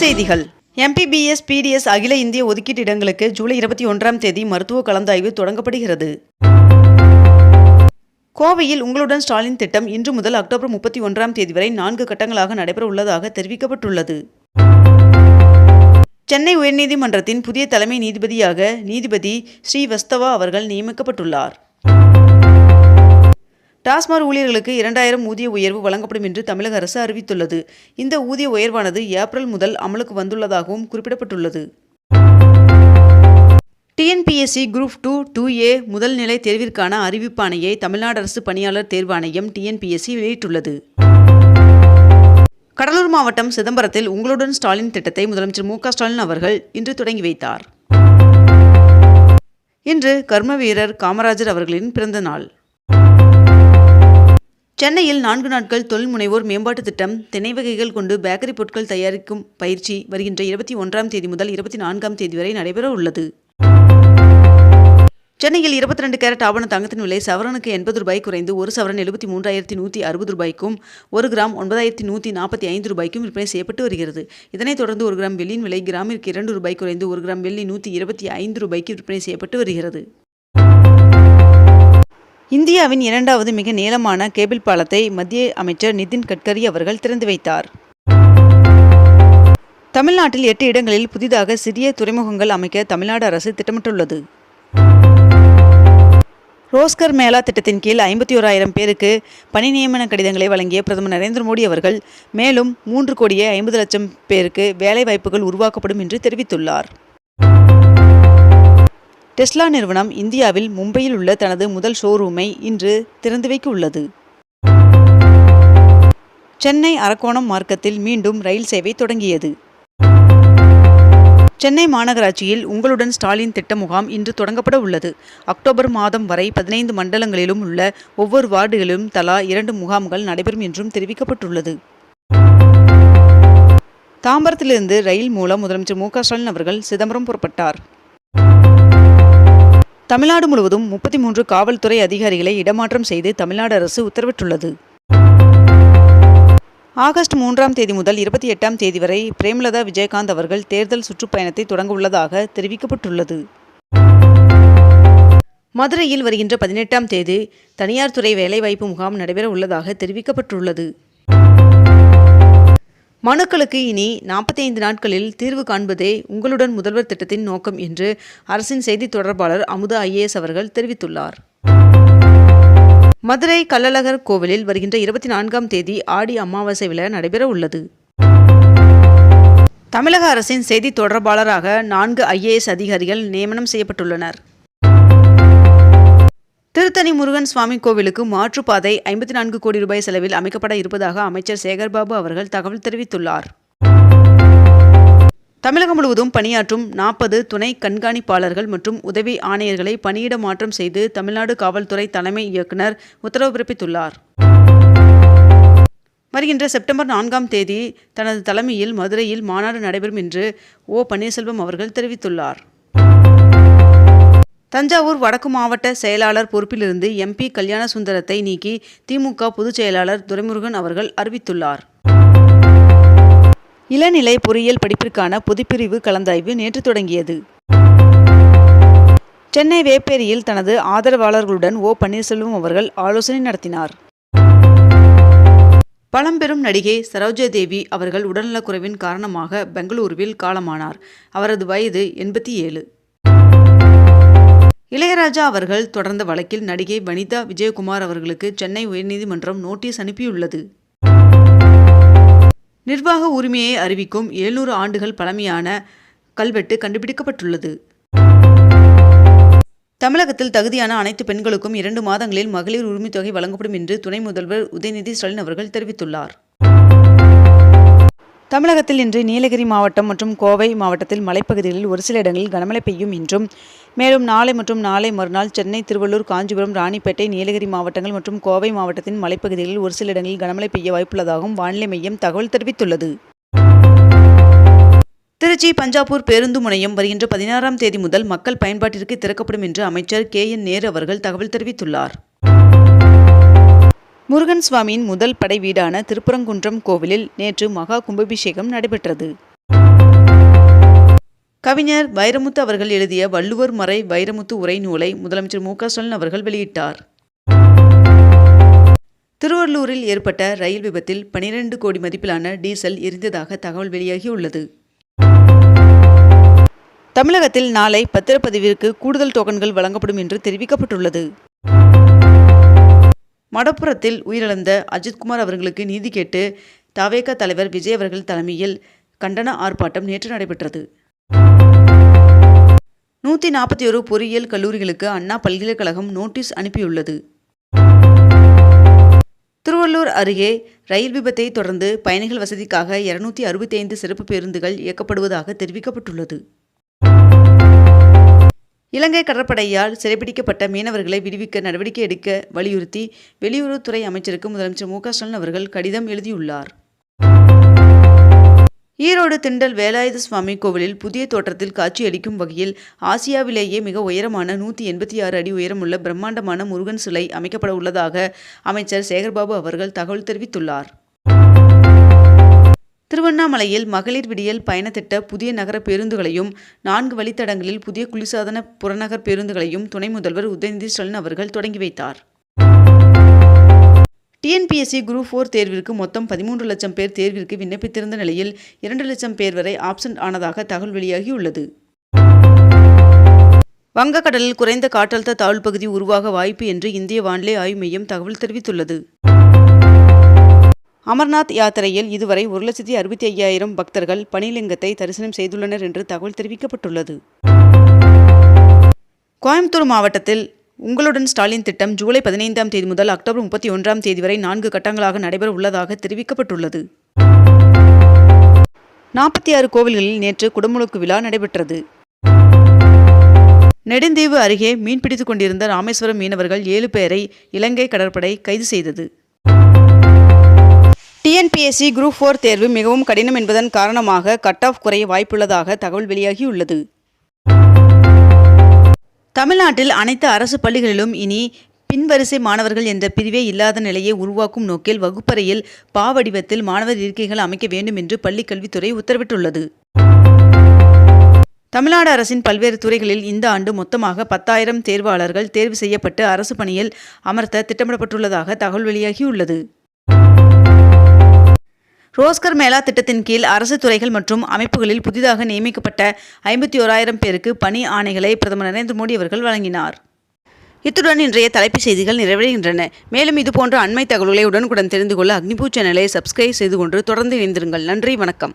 செய்திகள். MBBS BDS அகில இந்திய ஒதுக்கீட்டு இடங்களுக்கு ஜூலை இருபத்தி ஒன்றாம் தேதி மருத்துவ கலந்தாய்வு தொடங்கப்படுகிறது. கோவையில் உங்களுடன் ஸ்டாலின் திட்டம் இன்று முதல் அக்டோபர் முப்பத்தி ஒன்றாம் தேதி வரை நான்கு கட்டங்களாக நடைபெற உள்ளதாக தெரிவிக்கப்பட்டுள்ளது. சென்னை உயர்நீதிமன்றத்தின் புதிய தலைமை நீதிபதியாக நீதிபதி ஸ்ரீவஸ்தவா அவர்கள் நியமிக்கப்பட்டுள்ளார். டாஸ்மாக் ஊழியர்களுக்கு இரண்டாயிரம் ஊதிய உயர்வு வழங்கப்படும் என்று தமிழக அரசு அறிவித்துள்ளது. இந்த ஊதிய உயர்வானது ஏப்ரல் முதல் அமலுக்கு வந்துள்ளதாகவும் குறிப்பிடப்பட்டுள்ளது. TNPSC group two two A முதல் நிலை தேர்விற்கான அறிவிப்பாணையை தமிழ்நாடு அரசு பணியாளர் தேர்வாணையம் டிஎன்பிஎஸ்சி வெளியிட்டுள்ளது. கடலூர் மாவட்டம் சிதம்பரத்தில் உங்களுடன் ஸ்டாலின் திட்டத்தை முதலமைச்சர் மு ஸ்டாலின் அவர்கள் இன்று தொடங்கி வைத்தார். இன்று கர்ம வீரர் காமராஜர் அவர்களின் பிறந்த நாள். சென்னையில் நான்கு நாட்கள் தொழில் முனைவோர் மேம்பாட்டு திட்டம் திணை வகைகள் கொண்டு பேக்கரி பொருட்கள் தயாரிக்கும் பயிற்சி வருகின்ற இருபத்தி ஒன்றாம் தேதி முதல் இருபத்தி நான்காம் தேதி வரை நடைபெற உள்ளது. சென்னையில் இருபத்தி ரெண்டு கேரட் ஆவண தங்கத்தின் விலை சவரனுக்கு எண்பது ரூபாய் குறைந்து ஒரு சவரன் எழுபத்தி மூன்றாயிரத்தி நூற்றி அறுபது ரூபாய்க்கும் ஒரு கிராம் ஒன்பதாயிரத்தி நூற்றி நாற்பத்தி ஐந்து ரூபாய்க்கும் விற்பனை செய்யப்பட்டு வருகிறது. இதனைத் தொடர்ந்து ஒரு கிராம் வெள்ளியின் விலை கிராமிற்கு இரண்டு ரூபாய் குறைந்து ஒரு கிராம் வெள்ளி நூற்றி இருபத்தி ஐந்து ரூபாய்க்கு விற்பனை செய்யப்பட்டு வருகிறது. இந்தியாவின் இரண்டாவது மிக நீளமான கேபிள் பாலத்தை மத்திய அமைச்சர் நிதின் கட்கரி அவர்கள் திறந்து வைத்தார். தமிழ்நாட்டில் எட்டு இடங்களில் புதிதாக சிறிய துறைமுகங்கள் அமைக்க தமிழ்நாடு அரசு திட்டமிட்டுள்ளது. ரோஸ்கர் மேளா திட்டத்தின் கீழ் ஐம்பத்தி ஓராயிரம் பேருக்கு பணி நியமன கடிதங்களை வழங்கிய பிரதமர் நரேந்திர மோடி அவர்கள் மேலும் மூன்று கோடியே ஐம்பது லட்சம் பேருக்கு வேலை வாய்ப்புகள் உருவாக்கப்படும் என்று தெரிவித்துள்ளார். டெஸ்லா நிறுவனம் இந்தியாவில் மும்பையில் உள்ள தனது முதல் ஷோரூமை இன்று திறந்து வைக்க உள்ளது சென்னை அரக்கோணம் மார்க்கத்தில் மீண்டும் ரயில் சேவை தொடங்கியது. சென்னை மாநகராட்சியில் உங்களுடன் ஸ்டாலின் திட்ட முகாம் இன்று தொடங்கப்பட உள்ளது. அக்டோபர் மாதம் வரை பதினைந்து மண்டலங்களிலும் உள்ள ஒவ்வொரு வார்டுகளிலும் தலா இரண்டு முகாம்கள் நடைபெறும் என்றும் தெரிவிக்கப்பட்டுள்ளது. தாம்பரத்திலிருந்து ரயில் மூலம் முதலமைச்சர் மு க ஸ்டாலின் அவர்கள் சிதம்பரம் புறப்பட்டார். தமிழ்நாடு முழுவதும் முப்பத்தி மூன்று காவல்துறை அதிகாரிகளை இடமாற்றம் செய்து தமிழ்நாடு அரசு உத்தரவிட்டுள்ளது. ஆகஸ்ட் மூன்றாம் தேதி முதல் இருபத்தி எட்டாம் தேதி வரை பிரேமலதா விஜயகாந்த் அவர்கள் தேர்தல் சுற்றுப்பயணத்தை தொடங்க உள்ளதாக தெரிவிக்கப்பட்டுள்ளது. மதுரையில் வருகின்ற பதினெட்டாம் தேதி தனியார் துறை வேலைவாய்ப்பு முகாம் நடைபெற உள்ளதாக தெரிவிக்கப்பட்டுள்ளது. மனுக்களுக்கு இனி நாற்பத்தி ஐந்து நாட்களில் தீர்வு காண்பதே உங்களுடன் முதல்வர் திட்டத்தின் நோக்கம் என்று அரசின் செய்தி தொடர்பாளர் அமுதா ஐஏஎஸ் அவர்கள் தெரிவித்துள்ளார். மதுரை கள்ளழகர் கோவிலில் வருகின்ற இருபத்தி நான்காம் தேதி ஆடி அமாவாசை விழா நடைபெற உள்ளது. தமிழக அரசின் செய்தி தொடர்பாளராக நான்கு ஐஏஎஸ் அதிகாரிகள் நியமனம் செய்யப்பட்டுள்ளனர். திருத்தணி முருகன் சுவாமி கோவிலுக்கு மாற்றுப்பாதை ஐம்பத்தி நான்கு கோடி ரூபாய் செலவில் அமைக்கப்பட இருப்பதாக அமைச்சர் சேகர்பாபு அவர்கள் தகவல் தெரிவித்துள்ளார். தமிழகம் முழுவதும் பணியாற்றும் நாற்பது துணை கண்காணிப்பாளர்கள் மற்றும் உதவி ஆணையர்களை பணியிட மாற்றம் செய்து தமிழ்நாடு காவல்துறை தலைமை இயக்குனர் உத்தரவு பிறப்பித்துள்ளார். வருகின்ற செப்டம்பர் நான்காம் தேதி தனது தலைமையில் மதுரையில் மாநாடு நடைபெறும் என்று ஓ பன்னீர்செல்வம் அவர்கள் தெரிவித்துள்ளார். தஞ்சாவூர் வடக்கு மாவட்ட செயலாளர் பொறுப்பிலிருந்து எம்பி கல்யாண சுந்தரத்தை நீக்கி திமுக பொதுச் செயலாளர் துரைமுருகன் அவர்கள் அறிவித்துள்ளார். இளநிலை பொறியியல் படிப்பிற்கான பொதுப்பிரிவு கலந்தாய்வு நேற்று தொடங்கியது. சென்னை வேப்பேரியில் தனது ஆதரவாளர்களுடன் ஓ பன்னீர்செல்வம் அவர்கள் ஆலோசனை நடத்தினார். பழம்பெரும் நடிகை சரோஜா தேவி அவர்கள் உடல்நலக்குறைவின் காரணமாக பெங்களூருவில் காலமானார். அவரது வயது எண்பத்தி ஏழு. இளையராஜா அவர்கள் தொடர்ந்த வழக்கில் நடிகை வனிதா விஜயகுமார் அவர்களுக்கு சென்னை உயர்நீதிமன்றம் நோட்டீஸ் அனுப்பியுள்ளது. நிர்வாக உரிமையை அறிவிக்கும் எழுநூறு ஆண்டுகள் பழமையான கல்வெட்டு கண்டுபிடிக்கப்பட்டுள்ளது. தமிழகத்தில் தகுதியான அனைத்து பெண்களுக்கும் இரண்டு மாதங்களில் மகளிர் உரிமைத்தொகை வழங்கப்படும் என்று துணை முதல்வர் உதயநிதி ஸ்டாலின் அவர்கள் தெரிவித்துள்ளார். தமிழகத்தில் இன்று நீலகிரி மாவட்டம் மற்றும் கோவை மாவட்டத்தில் மலைப்பகுதிகளில் ஒரு சில இடங்களில் கனமழை பெய்யும் என்றும் மேலும் நாளை மற்றும் நாளை மறுநாள் சென்னை திருவள்ளூர் காஞ்சிபுரம் ராணிப்பேட்டை நீலகிரி மாவட்டங்கள் மற்றும் கோவை மாவட்டத்தின் மலைப்பகுதிகளில் ஒரு சில இடங்களில் கனமழை பெய்ய வாய்ப்புள்ளதாகவும் வானிலை மையம் தகவல் தெரிவித்துள்ளது. திருச்சி பஞ்சாப்பூர் பேருந்து முனையம் வருகின்ற பதினாறாம் தேதி முதல் மக்கள் பயன்பாட்டிற்கு திறக்கப்படும் என்று அமைச்சர் கே என் நேரு அவர்கள் தகவல் தெரிவித்துள்ளார். முருகன் சுவாமியின் முதல் படை வீடான திருப்பரங்குன்றம் கோவிலில் நேற்று மகா கும்பாபிஷேகம் நடைபெற்றது. கவிஞர் வைரமுத்து அவர்கள் எழுதிய வள்ளுவர் மறை வைரமுத்து உரை நூலை முதலமைச்சர் மு க ஸ்டாலின் அவர்கள் வெளியிட்டார். திருவள்ளூரில் ஏற்பட்ட ரயில் விபத்தில் பனிரெண்டு கோடி மதிப்பிலான டீசல் எரிந்ததாக தகவல் வெளியாகியுள்ளது. தமிழகத்தில் நாளை பத்திரப்பதிவிற்கு கூடுதல் டோக்கன்கள் வழங்கப்படும் என்று தெரிவிக்கப்பட்டுள்ளது. மடப்புறத்தில் உயிரிழந்த அஜித்குமார் அவர்களுக்கு நீதி கேட்டு தவேக தலைவர் விஜய் அவர்கள் தலைமையில் கண்டன ஆர்ப்பாட்டம் நேற்று நடைபெற்றது. நூற்றி நாற்பத்தி ஒரு பொறியியல் கல்லூரிகளுக்கு அண்ணா பல்கலைக்கழகம் நோட்டீஸ் அனுப்பியுள்ளது. திருவள்ளூர் அருகே ரயில் விபத்தை தொடர்ந்து பயணிகள் வசதிக்காக இருநூத்தி அறுபத்தி ஐந்து சிறப்பு பேருந்துகள் இயக்கப்படுவதாக தெரிவிக்கப்பட்டுள்ளது. இலங்கை கடற்படையால் சிறைபிடிக்கப்பட்ட மீனவர்களை விடுவிக்க நடவடிக்கை எடுக்க வலியுறுத்தி வெளியுறவுத்துறை அமைச்சருக்கு முதலமைச்சர் மு க ஸ்டாலின் அவர்கள் கடிதம் எழுதியுள்ளார். ஈரோடு திண்டல் வேலாயுத சுவாமி கோவிலில் புதிய தோற்றத்தில் காட்சியளிக்கும் வகையில் ஆசியாவிலேயே மிக உயரமான நூற்றி எண்பத்தி ஆறு அடி உயரமுள்ள பிரம்மாண்டமான முருகன் சிலை அமைக்கப்பட உள்ளதாக அமைச்சர் சேகர்பாபு அவர்கள் தகவல் தெரிவித்துள்ளார். திருவண்ணாமலையில் மகளிர் விடியல் பயணத்திட்ட புதிய நகர பேருந்துகளையும் நான்கு வழித்தடங்களில் புதிய குளிர்சாதன புறநகர் பேருந்துகளையும் துணை முதல்வர் உதயநிதி ஸ்டாலின் அவர்கள் தொடங்கி வைத்தார். டிஎன்பிஎஸ்சி குரூப் ஃபோர் தேர்விற்கு மொத்தம் பதிமூன்று லட்சம் பேர் தேர்விற்கு விண்ணப்பித்திருந்த நிலையில் இரண்டு லட்சம் பேர் வரை ஆப்சண்ட் ஆனதாக தகவல் வெளியாகியுள்ளது. வங்கக்கடலில் குறைந்த காற்றழுத்த தாழ்வு பகுதி உருவாக வாய்ப்பு என்று இந்திய வானிலை ஆய்வு மையம் தகவல் தெரிவித்துள்ளது. அமர்நாத் யாத்திரையில் இதுவரை ஒரு லட்சத்தி அறுபத்தி ஐயாயிரம் பக்தர்கள் பனிலிங்கத்தை தரிசனம் செய்துள்ளனர் என்று தகவல் தெரிவிக்கப்பட்டுள்ளது. கோயம்புத்தூர் மாவட்டத்தில் உங்களுடன் ஸ்டாலின் திட்டம் ஜூலை பதினைந்தாம் தேதி முதல் அக்டோபர் முப்பத்தி ஒன்றாம் தேதி வரை நான்கு கட்டங்களாக நடைபெற உள்ளதாக தெரிவிக்கப்பட்டுள்ளது. நாற்பத்தி ஆறு கோவில்களில் நேற்று குடமுழுக்கு விழா நடைபெற்றது. நெடுந்தீவு அருகே மீன்பிடித்துக் கொண்டிருந்த ராமேஸ்வரம் மீனவர்கள் ஏழு பேரை இலங்கை கடற்படை கைது செய்தது. டிஎன்பிஎஸ்சி குரூப் ஃபோர் தேர்வு மிகவும் கடினம் என்பதன் காரணமாக கட் ஆஃப் குறைய வாய்ப்புள்ளதாக தகவல் வெளியாகியுள்ளது. தமிழ்நாட்டில் அனைத்து அரசு பள்ளிகளிலும் இனி பின்வரிசை மாணவர்கள் என்ற பிரிவே இல்லாத நிலையை உருவாக்கும் நோக்கில் வகுப்பறையில் பாவடிவத்தில் மாணவர் இருக்கைகள் அமைக்க வேண்டும் என்று பள்ளிக் கல்வித்துறை உத்தரவிட்டுள்ளது. தமிழ்நாடு அரசின் பல்வேறு துறைகளில் இந்த ஆண்டு மொத்தமாக பத்தாயிரம் தேர்வாளர்கள் தேர்வு செய்யப்பட்டு அரசு பணியில் அமர்த்த திட்டமிடப்பட்டுள்ளதாக தகவல் வெளியாகியுள்ளது. ரோஸ்கர் மேளா திட்டத்தின் கீழ் அரசு துறைகள் மற்றும் அமைப்புகளில் புதிதாக நியமிக்கப்பட்ட ஐம்பத்தி ஓராயிரம் பேருக்கு பணி ஆணைகளை பிரதமர் நரேந்திர மோடி அவர்கள் வழங்கினார். இத்துடன் இன்றைய தலைப்புச் செய்திகள் நிறைவடைகின்றன. மேலும் இதுபோன்ற அண்மை தகவல்களை உடனுக்குடன் தெரிந்து கொள்ள அக்னிபூ சேனலை சப்ஸ்கிரைப் செய்து கொண்டு தொடர்ந்து இணைந்திருங்கள். நன்றி வணக்கம்.